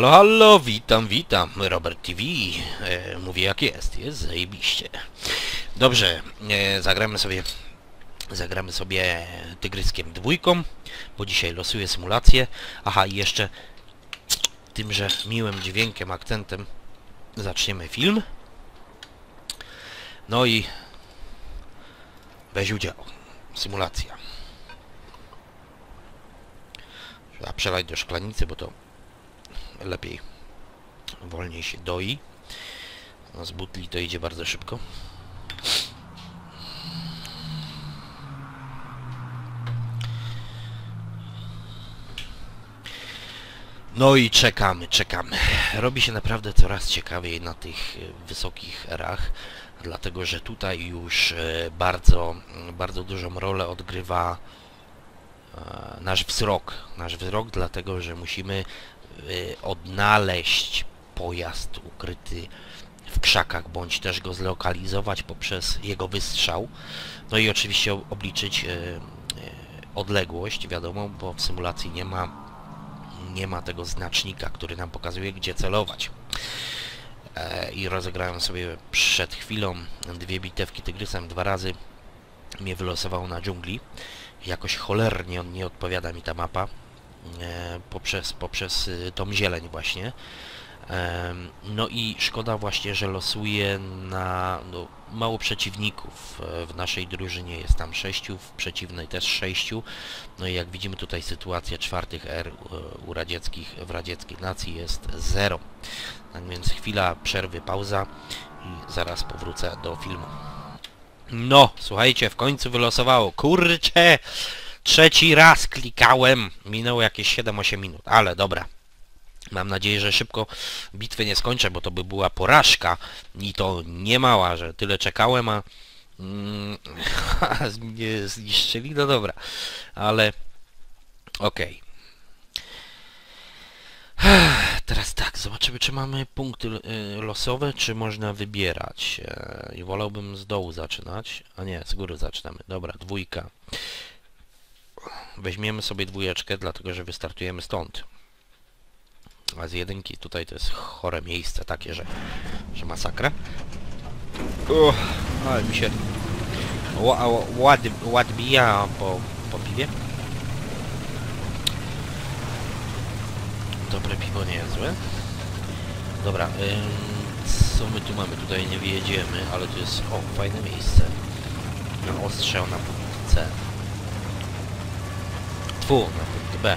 Halo, halo, witam, witam, Robert TV. E, mówię jak jest, jest zajebiście. Dobrze, e, zagramy sobie zagramy sobie Tygryskiem dwójką, bo dzisiaj losuję symulację. Aha, i jeszcze tymże miłym dźwiękiem, akcentem zaczniemy film. No i weź udział. Symulacja. Trzeba przelać do szklanicy, bo to lepiej, wolniej się doi. No z butli to idzie bardzo szybko. No i czekamy, czekamy. Robi się naprawdę coraz ciekawiej na tych e, wysokich erach, dlatego że tutaj już e, bardzo, bardzo dużą rolę odgrywa e, nasz wzrok. Nasz wzrok, dlatego że musimy odnaleźć pojazd ukryty w krzakach, bądź też go zlokalizować poprzez jego wystrzał. No i oczywiście obliczyć odległość, wiadomo, bo w symulacji nie ma nie ma tego znacznika, który nam pokazuje, gdzie celować. E, I rozegrałem sobie przed chwilą dwie bitewki tygrysem dwa razy. Mnie wylosował na dżungli. Jakoś cholernie on nie odpowiada mi ta mapa. E, poprzez, poprzez y, tą zieleń właśnie. No i szkoda właśnie, że losuje na no, mało przeciwników. E, w naszej drużynie jest tam sześciu, w przeciwnej też sześciu. No i jak widzimy tutaj sytuacja czwartych R e, u radzieckich, w radzieckiej nacji jest zero. Tak więc chwila przerwy, pauza i zaraz powrócę do filmu. No, słuchajcie, w końcu wylosowało. Kurcze! Trzeci raz klikałem. Minęło jakieś 7-8 minut, ale dobra. Mam nadzieję, że szybko bitwy nie skończę, bo to by była porażka i to nie mała, że tyle czekałem, a mm, mnie zniszczyli, no dobra, ale okej. Okay. Teraz tak, zobaczymy czy mamy punkty y, losowe, czy można wybierać. E, I wolałbym z dołu zaczynać, a nie, z góry zaczynamy. Dobra, dwójka. Weźmiemy sobie dwójeczkę, dlatego że wystartujemy stąd. A z jedynki tutaj to jest chore miejsce takie, że, że masakra. Uch, ale mi się ład, ład bija po, po piwie. Dobre piwo nie jest złe. Dobra, ym, co my tu mamy? Tutaj nie wyjedziemy, ale tu jest, o, fajne miejsce. Na ostrzał na punkt C. Tfu, na punkt B.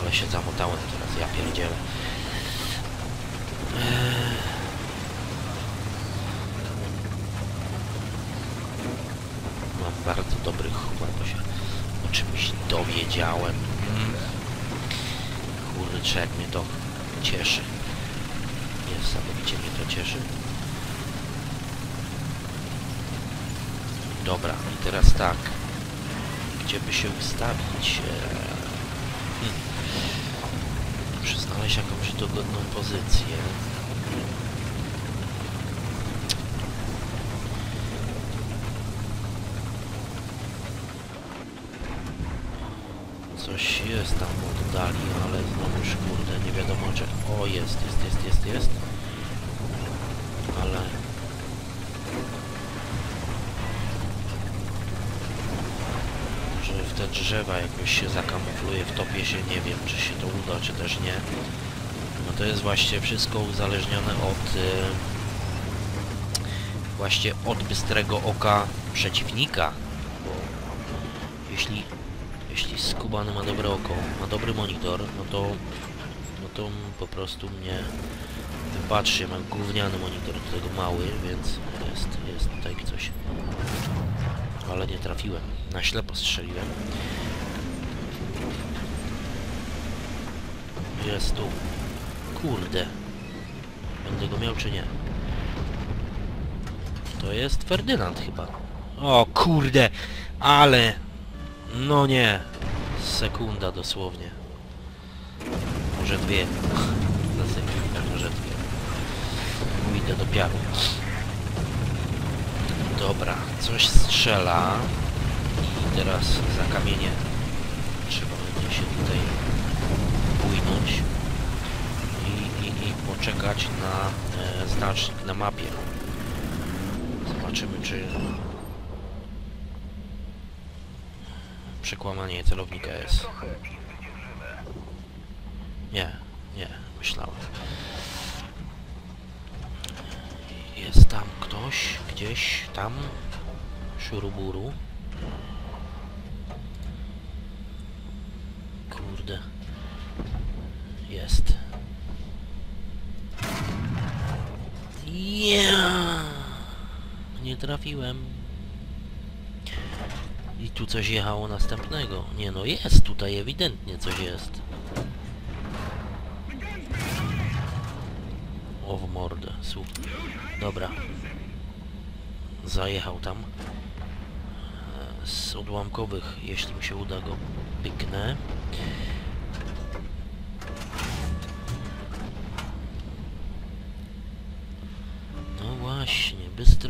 Ale się zamotałem teraz, ja pierdzielę. Mam bardzo dobry humor, bo się o czymś dowiedziałem. Mm. Kurczę, jak mnie to cieszy. Niesamowicie mnie to cieszy. Dobra, i teraz tak. Gdzie by się ustawić? Hmm muszę znaleźć jakąś dogodną pozycję. Coś jest tam oddali, ale znowuż kurde, nie wiadomo czy... O, jest, jest, jest, jest, jest. Ale te drzewa jakoś się zakamufluje, wtopię się, nie wiem czy się to uda, czy też nie. No to jest właśnie wszystko uzależnione od y, właśnie od bystrego oka przeciwnika, bo jeśli jeśli skubany ma dobre oko, ma dobry monitor, no to no to po prostu mnie wypatrzy, mam gówniany monitor, do tego mały, więc jest, jest tutaj coś ale nie trafiłem. Na ślepo strzeliłem. Jest tu. Kurde. Będę go miał czy nie? To jest Ferdynand chyba. O kurde! Ale... No nie. Sekunda dosłownie. Może dwie. Za sekundę, może dwie. Pójdę do piaru. Dobra, coś strzela teraz za kamienie trzeba będzie się tutaj płynąć i, i, i poczekać na e, znacznik na mapie. Zobaczymy czy przekłamanie celownika jest. Nie, nie, myślałem. Jest tam ktoś, gdzieś tam, szuruburu. Jest. Ja. Nie trafiłem. I tu coś jechało następnego. Nie no, jest tutaj ewidentnie coś jest. O w mordę, super. Dobra. Zajechał tam. E, Z odłamkowych, jeśli mi się uda go pyknę.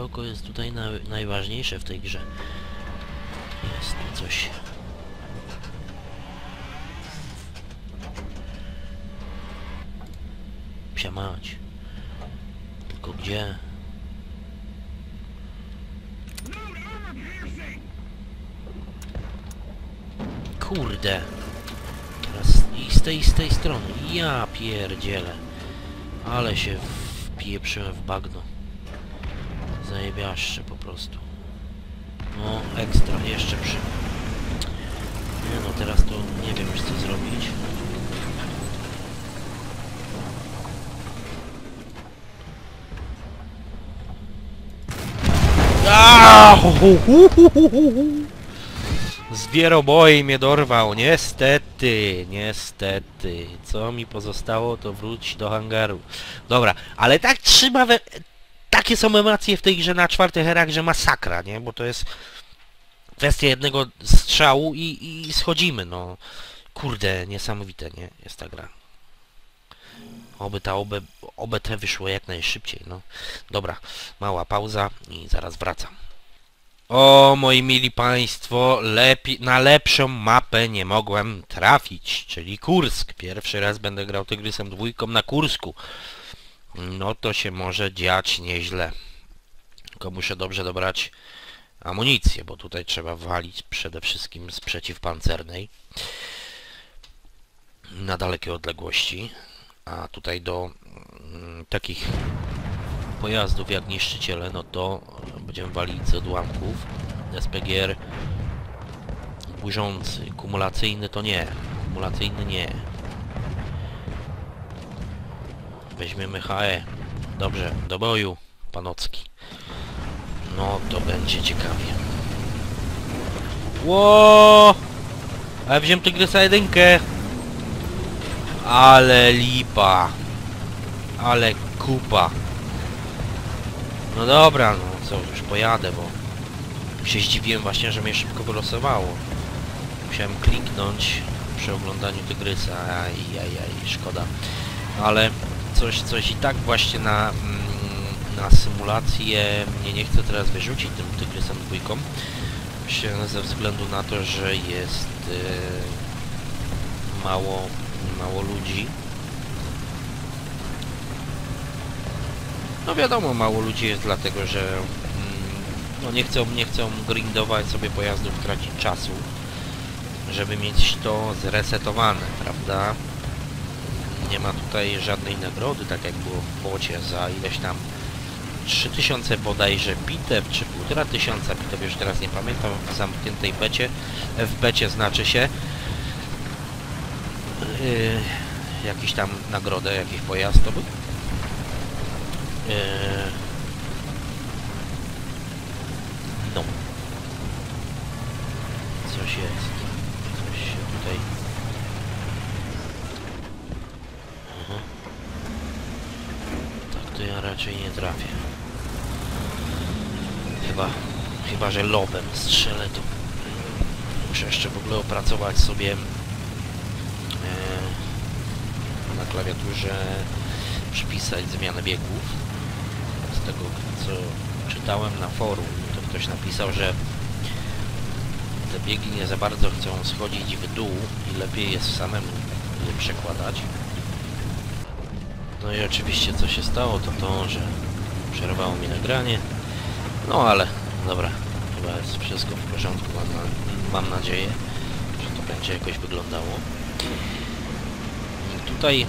Oko jest tutaj na, najważniejsze w tej grze. Jest coś. Psia mać. Tylko gdzie? Kurde. Teraz i z tej, i z tej strony. Ja pierdzielę. Ale się wpieprzyłem w bagno. Zajebiaszcze po prostu. No, ekstra, jeszcze przy... Nie no, teraz to nie wiem już co zrobić. Aaaa! Zwieroboj mnie dorwał, niestety, niestety. Co mi pozostało, to wróć do hangaru. Dobra, ale tak trzyma we... Takie są emocje w tej grze na czwartych herach, że masakra, nie? Bo to jest kwestia jednego strzału i, i schodzimy, no. Kurde, niesamowite, nie? Jest ta gra. Oby ta obe te wyszło jak najszybciej, no. Dobra, mała pauza i zaraz wracam. O, moi mili państwo, lepi na lepszą mapę nie mogłem trafić, czyli Kursk. Pierwszy raz będę grał Tygrysem dwójką na Kursku. No to się może dziać nieźle. Tylko muszę dobrze dobrać amunicję, bo tutaj trzeba walić przede wszystkim z przeciwpancernej na dalekie odległości. A tutaj do mm, takich pojazdów jak niszczyciele, no to będziemy walić z odłamków. SPGR burzący, kumulacyjny to nie. Kumulacyjny nie. Weźmiemy HE. Dobrze, do boju, panocki. No to będzie ciekawie. Ło! A ja wziąłem Tygrysa jedynkę. Ale lipa. Ale kupa. No dobra, no co, już pojadę, bo się zdziwiłem właśnie, że mnie szybko wylosowało. Musiałem kliknąć przy oglądaniu Tygrysa, ajajaj, szkoda. Ale coś, coś i tak właśnie na, mm, na symulację mnie nie chce teraz wyrzucić tym Tygrysem dwójką. Się ze względu na to, że jest yy, mało, mało ludzi. No wiadomo, mało ludzi jest dlatego, że mm, no nie chcą, nie chcą grindować sobie pojazdów, tracić czasu, żeby mieć to zresetowane, prawda? Nie ma tutaj żadnej nagrody, tak jak było w bocie za ileś tam 3000 bodajże bitew, czy 1500 bitew, już teraz nie pamiętam, w zamkniętej becie, w becie znaczy się yy, jakiś tam nagrodę, jakiś pojazd to był. Yy, no. Coś jest. Coś się tutaj... Aha. Tak to ja raczej nie trafię. Chyba... Chyba, że lobem strzelę, to... Muszę jeszcze w ogóle opracować sobie... Yy, na klawiaturze przypisać zmianę biegów. Z tego co czytałem na forum, to ktoś napisał, że te biegi nie za bardzo chcą schodzić w dół i lepiej jest samemu je przekładać. No i oczywiście co się stało to to, że Przerwało mi nagranie. No ale, dobra. Chyba jest wszystko w porządku, mam, mam nadzieję, że to będzie jakoś wyglądało. Tutaj,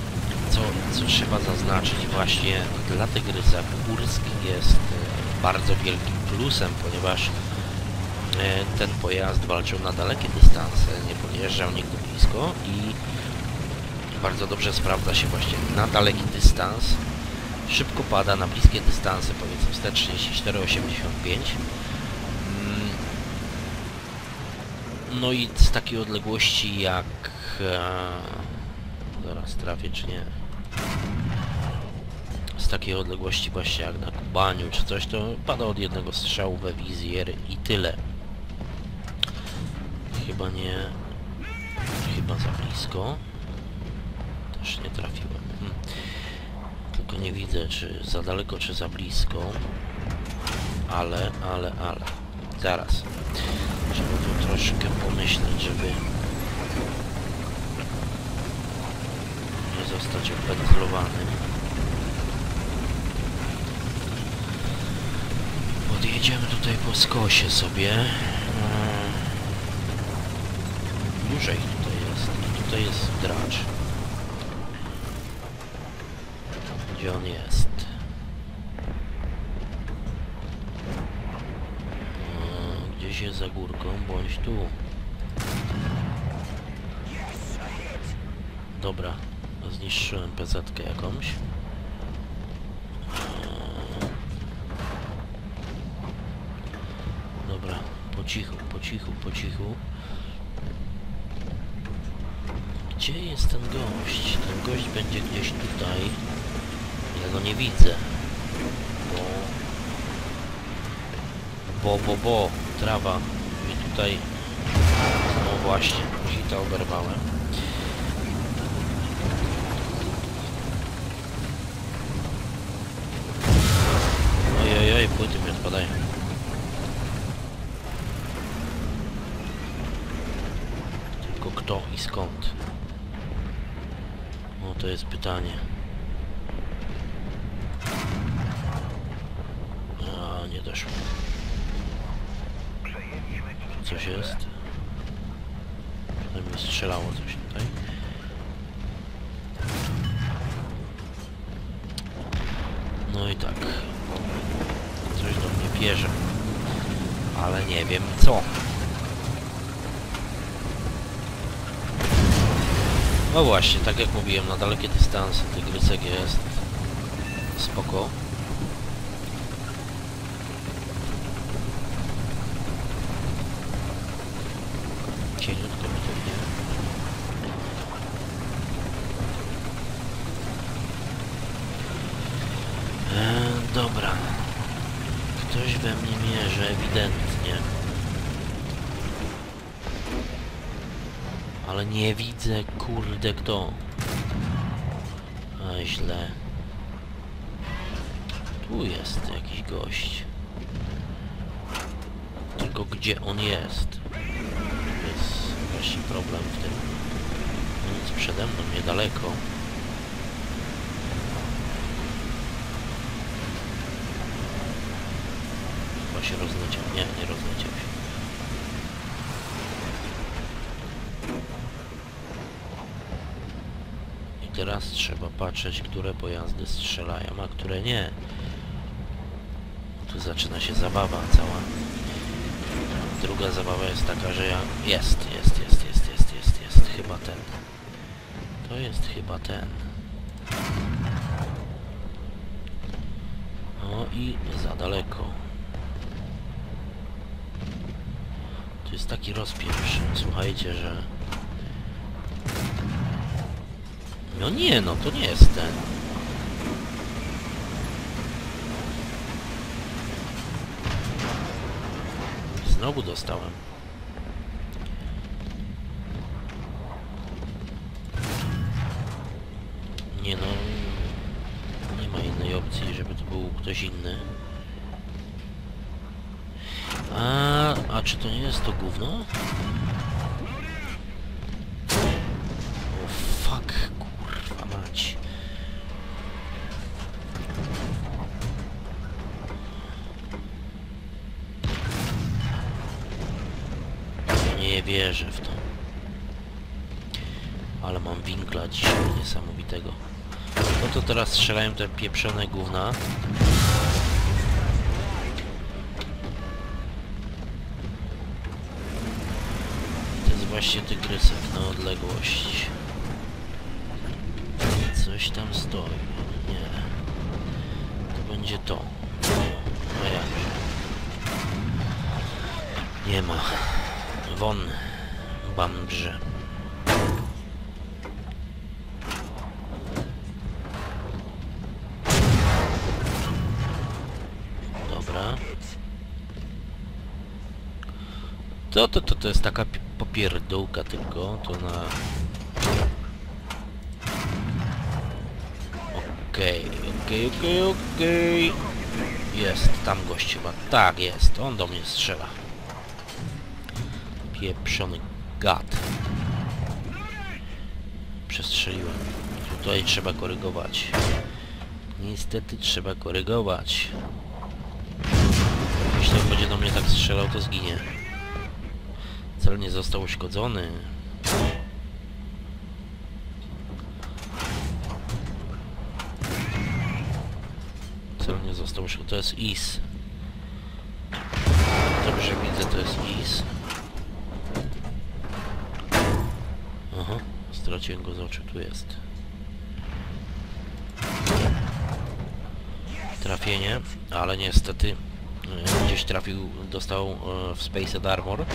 co, co trzeba zaznaczyć, właśnie dla Tygrysa Kursk jest e, bardzo wielkim plusem, ponieważ e, ten pojazd walczył na dalekie dystanse, nie podjeżdżał nigdy blisko i bardzo dobrze sprawdza się właśnie na daleki dystans. Szybko pada na bliskie dystanse, powiedzmy 134,85. Mm. No i z takiej odległości jak... E, zaraz trafię czy nie? Z takiej odległości właśnie jak na Kubaniu czy coś, to pada od jednego strzału we wizjer i tyle. Chyba nie... Chyba za blisko. Też nie trafiłem. Hmm. Tylko nie widzę, czy za daleko, czy za blisko. Ale, ale, ale. Zaraz. Trzeba tu troszkę pomyśleć, żeby nie zostać opędzlowanym. Podjedziemy tutaj po skosie sobie. Mm. Dłużej tutaj jest. Tutaj jest dracz. Gdzie on jest? Mm, Gdzieś jest za górką, bądź tu. Dobra, zniszczyłem PZ-kę jakąś. Eee. Dobra, po cichu, po cichu, po cichu. Gdzie jest ten gość? Ten gość będzie gdzieś tutaj. Ja go nie widzę. Bo... Bo, bo, bo. Trawa. I tutaj... No właśnie, hita oberwałem. Ojej, płyty mi odpadają. Tylko kto i skąd? No to jest pytanie. Doszło. Coś jest? Mi strzelało coś tutaj. No i tak. Coś do mnie bierze. Ale nie wiem co. No właśnie, tak jak mówiłem, na dalekie dystanse tygrysek jest spoko. Cieniutko mi to idzie. Eee, dobra. Ktoś we mnie mierzy, ewidentnie. Ale nie widzę, kurde, kto. A, źle. Tu jest jakiś gość. Tylko gdzie on jest? To jest właśnie problem w tym. No Nic przede mną, niedaleko. Chyba się rozleciał. Nie, nie rozleciał się. I teraz trzeba patrzeć, które pojazdy strzelają, a które nie. Tu zaczyna się zabawa cała. Druga zabawa jest taka, że ja... Jest, jest, jest, jest, jest, jest, jest. Chyba ten. To jest chyba ten. No i za daleko. Jest taki rozpieprz, słuchajcie, że... No nie, no to nie jest ten. Znowu dostałem. Nie no... Nie ma innej opcji, żeby to był ktoś inny. czy to nie jest to gówno? O fuck, kurwa mać. Nie wierzę w to. Ale mam winkla dzisiaj niesamowitego. No to teraz strzelają te pieprzone gówna. Właśnie tygrysek na odległość. Coś tam stoi. Nie. To będzie to. No jakże. Nie ma. Won. Bambrze. Dobra. To, to, to, to jest taka pi- popierdółka tylko, to na... Okej, okej, okej, okej. Jest, tam gość chyba. Tak, jest, on do mnie strzela. Pieprzony gad. Przestrzeliłem. Tutaj trzeba korygować. Niestety trzeba korygować. Jeśli on będzie do mnie tak strzelał, to zginie. Cel nie został uszkodzony. Cel nie został uszkodzony. To jest IS. Dobrze widzę, to jest IS. Aha, straciłem go z oczu, tu jest. Trafienie, ale niestety e, gdzieś trafił, dostał e, w Spaced Armor.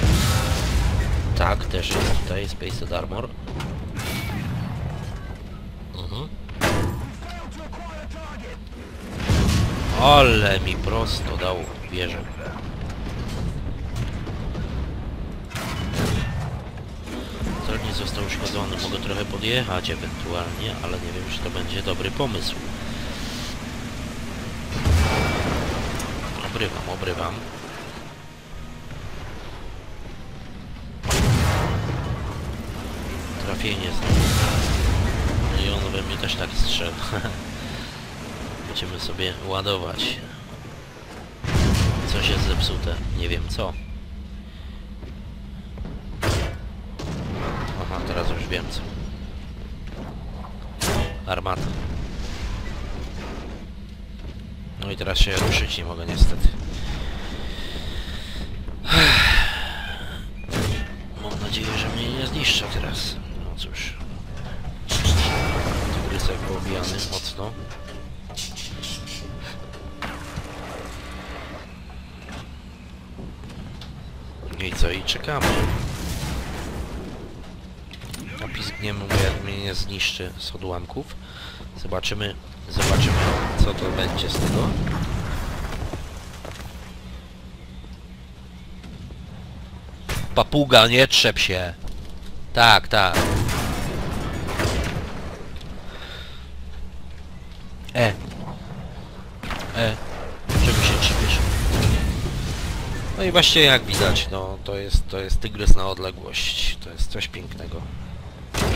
Tak, też jest tutaj Spaced Armor. Mhm. Ale mi prosto dał wieżę. Cel nie został uszkodzony. Mogę trochę podjechać ewentualnie, ale nie wiem, czy to będzie dobry pomysł. Obrywam, obrywam. Trafienie znowu. I on we mnie też tak strzela. Będziemy sobie ładować. Coś jest zepsute. Nie wiem co. Aha, teraz już wiem co. Armata. No i teraz się ruszyć nie mogę niestety. Mam nadzieję, że mnie nie zniszczą teraz. Cóż. Tygrysek poobijany mocno. No I co? I czekamy. Napizgniemy mu jak mnie nie zniszczy z odłamków. Zobaczymy, zobaczymy co to będzie z tego. Papuga, nie trzep się. Tak, tak. I właśnie jak widać, no to jest, to jest tygrys na odległość. To jest coś pięknego.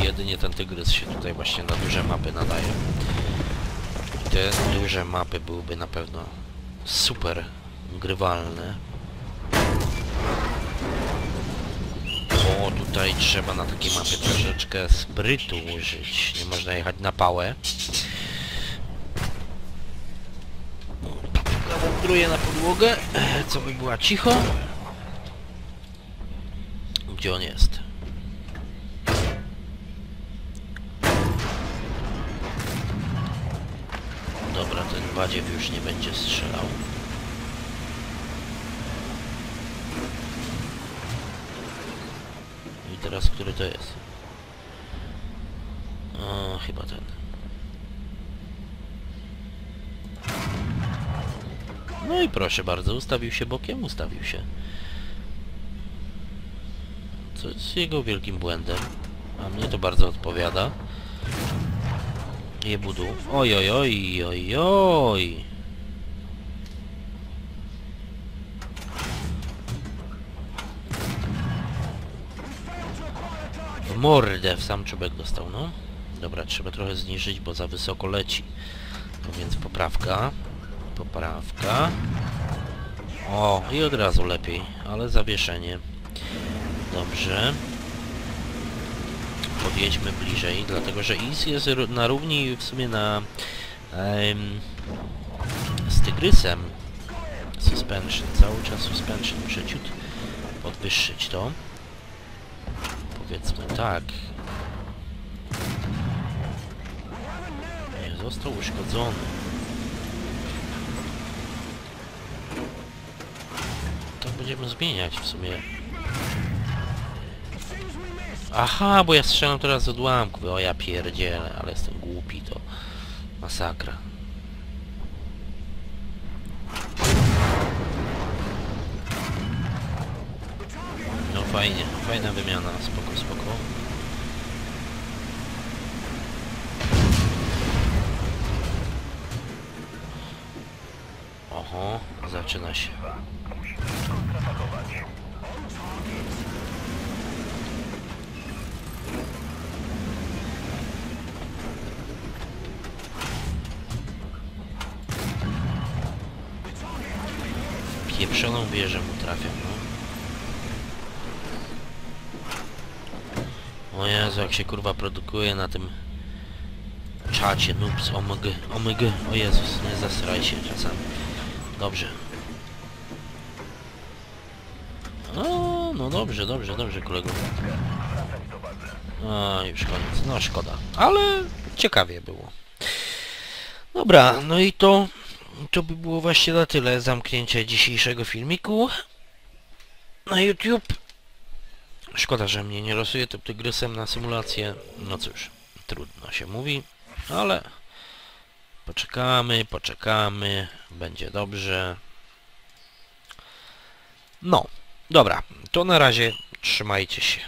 I jedynie ten tygrys się tutaj właśnie na duże mapy nadaje. I te duże mapy byłyby na pewno super grywalne. Bo tutaj trzeba na takiej mapie troszeczkę sprytu użyć. Nie można jechać na pałę. Wędruje na podłogę, co by była cicho. Gdzie on jest? Dobra, ten badziew już nie będzie strzelał. I teraz który to jest? O, chyba ten. No i proszę bardzo, ustawił się bokiem, ustawił się. Co jest jego wielkim błędem? A mnie to bardzo odpowiada. Jebudu. Oj, oj, oj, oj, oj. W mordę w sam czubek dostał, no. Dobra, trzeba trochę zniżyć, bo za wysoko leci. No więc poprawka. Poprawka. O, i od razu lepiej, ale zawieszenie. Dobrze. Podjedźmy bliżej, dlatego że Is jest na równi w sumie na... em, z Tygrysem. Suspension, cały czas suspension. Muszę ciut podwyższyć to. Powiedzmy tak. Nie został uszkodzony. To będziemy zmieniać w sumie. Aha, bo ja strzelam teraz z odłamków. O ja pierdzielę, ale jestem głupi, to masakra. No fajnie, fajna wymiana, spoko, spoko. Oho, zaczyna się. Pieprzoną wieżę mu trafiam, no. O Jezu, jak się kurwa produkuje na tym czacie, noobs, omg, omg, o Jezus, nie zasraj się czasami. Dobrze. O, no dobrze, dobrze, dobrze kolego. A, już koniec, no szkoda, ale ciekawie było. Dobra, no i to, to by było właśnie na tyle zamknięcie dzisiejszego filmiku na YouTube. Szkoda, że mnie nie losuje tym tygrysem na symulację. No cóż, trudno się mówi, ale poczekamy, poczekamy, będzie dobrze. No, dobra, to na razie trzymajcie się.